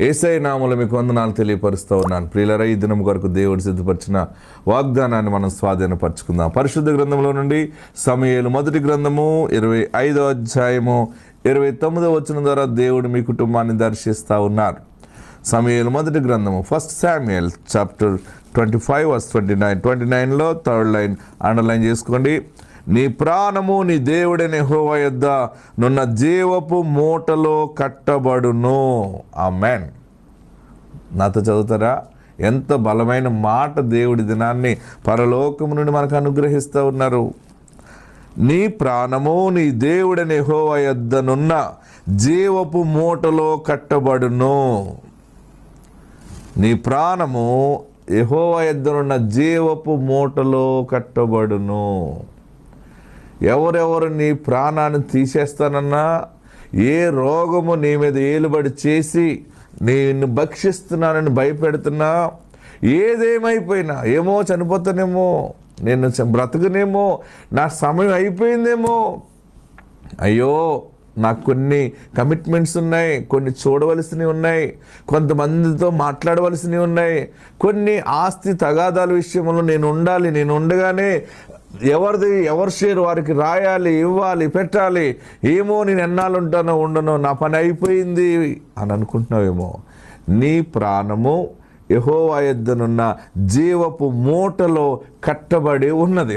ఏసై నామలు మీకు వందనాలు తెలియపరుస్తూ ఉన్నాను. ప్రియులరా ఈ దినం కొరకు దేవుడు సిద్ధపరిచిన వాగ్దానాన్ని మనం స్వాధీనపరచుకుందాం. పరిశుద్ధ గ్రంథంలో నుండి సమయలు మొదటి గ్రంథము ఇరవై ఐదో అధ్యాయము ఇరవై తొమ్మిదో వచ్చిన ద్వారా దేవుడు మీ కుటుంబాన్ని దర్శిస్తూ ఉన్నారు. సమయలు మొదటి గ్రంథము first Samuel chapter twenty five verse twenty nine. Twenty నైన్లో థర్డ్ లైన్ అండర్లైన్ చేసుకోండి. నీ ప్రాణము నీ దేవుడని హోవ యొద్ద నున్న జీవపు మూటలో కట్టబడును. ఆ మ్యాన్ నాతో చదువుతారా? ఎంత బలమైన మాట దేవుడి దినాన్ని పరలోకము నుండి మనకు అనుగ్రహిస్తూ ఉన్నారు. నీ ప్రాణము నీ దేవుడని హోవ యొద్దనున్న జీవపు మూటలో కట్టబడును. నీ ప్రాణము యహోవ ఎద్దనున్న జీవపు మూటలో కట్టబడును. ఎవరెవరు నీ ప్రాణాన్ని తీసేస్తానన్నా ఏ రోగము నీ మీద ఏలుబడి చేసి నేను భక్షిస్తున్నానని భయపెడుతున్నా ఏదేమైపోయినా ఏమో చనిపోతానేమో నేను బ్రతకనేమో నా సమయం అయిపోయిందేమో. అయ్యో నాకు కొన్ని కమిట్మెంట్స్ ఉన్నాయి కొన్ని చూడవలసినవి ఉన్నాయి కొంతమందితో మాట్లాడవలసినవి ఉన్నాయి కొన్ని ఆస్తి తగాదాల విషయంలో నేను ఉండాలి నేను ఉండగానే ఎవరిది ఎవరి షేర్ వారికి రాయాలి ఇవ్వాలి పెట్టాలి. ఏమో నేను ఎన్నాళ్ళు ఉంటానో ఉండనో నా పని అయిపోయింది అని అనుకుంటున్నావేమో. నీ ప్రాణము యహోవా ఎద్దనున్న జీవపు మూటలో కట్టబడి ఉన్నది.